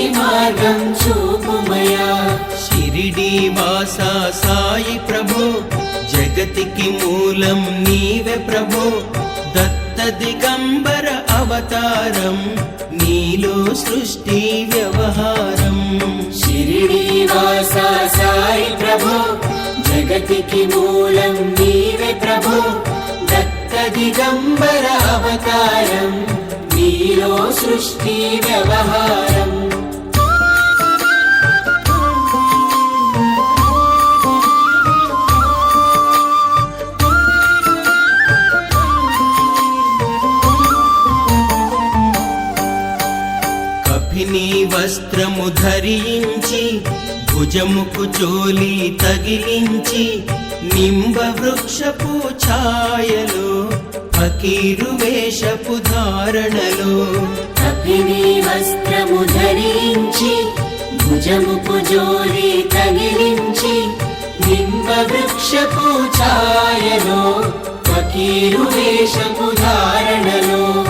ముక్తికి మార్గం చూపుమయా. షిరిడి వాసా సాయి ప్రభో. జగతికి మూలం నీవే ప్రభో. దత్త దిగంబర అవతారం నీలో సృష్టి వ్యవహారం. షిరిడి వాస సాయి ప్రభు. జగతికి మూలం నీవే ప్రభు. దత్త దిగంబర అవతారం నీలో సృష్టి వ్యవహారం. మోహిని వస్త్రము ధరించి భుజముకు చోలి తగిలించి నింబ వృక్షపు ఛాయలో ఫకీరు వేషపు ధారణలో. కపిని వస్త్రము ధరించి భుజముకు జోలి తగిలించి నింబ వృక్షపు ఛాయలో ఫకీరు వేషపు ధారణలో.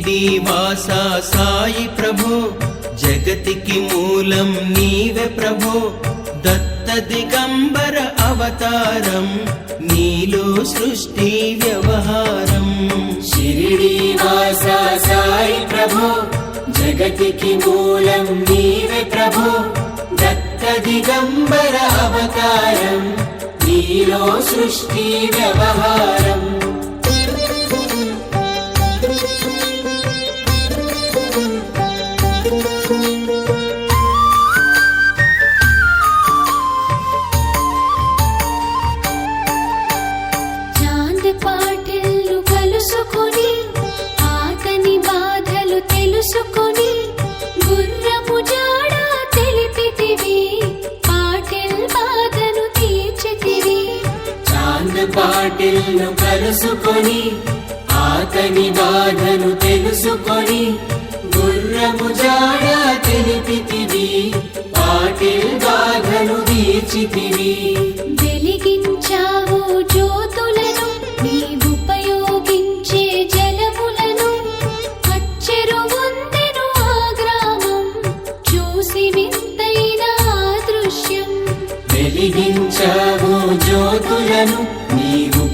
షిరిడి వాసా సాయి ప్రభో. జగతికి మూలం నీవే ప్రభో. దత్త దిగంబర అవతారం నీలో సృష్టి వ్యవహారం. షిరిడి వాస సాయి ప్రభో. జగతికి మూలం నీవే ప్రభో. దత్త దిగంబర అవతారం నీలో సృష్టి వ్యవహారం. కలుసుకొని ఆతని బాధను తెలుసుకొని గుర్రము జాడ తెలిపితివి పాటిల్ బాధను తీర్చితివి వెలిగించావు జ్యోతులను నీవుపయోగించే జలములను. అచ్చెరు ఉందెను ఆ గ్రామం చూసి వింతైన దృశ్యం. వెలిగించావు జ్యోతులను నీ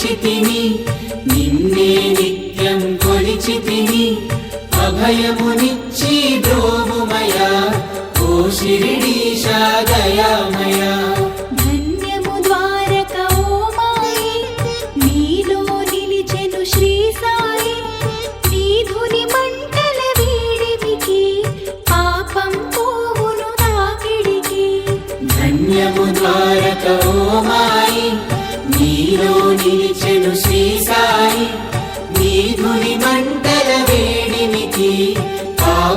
కొలిచితిని నిన్నే నిత్యం కొలిచితిని అభయమునిచ్చి ద్రోవుమయా ఓ శిరిడీశా దయామయా.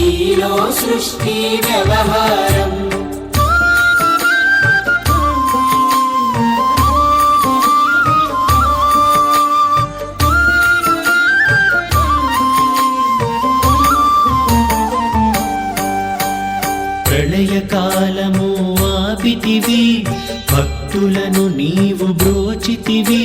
సృష్టిలో సృష్టి వ్యవహారం. ప్రళయకాలము ఆపితివి భక్తులను నీవు బ్రోచితివి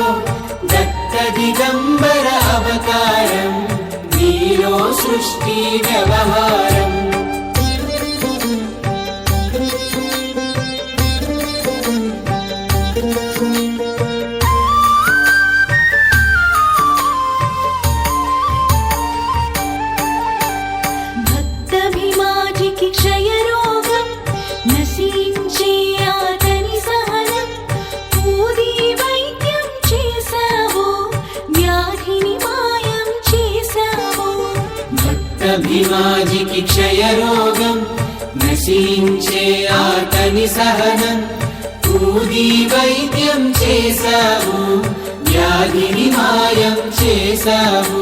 భక్తభిమాజికి క్షయరోగం నశించే ఆతని సహనం ఊది వైద్యం చేశావు వ్యాధిని మాయం చేశావు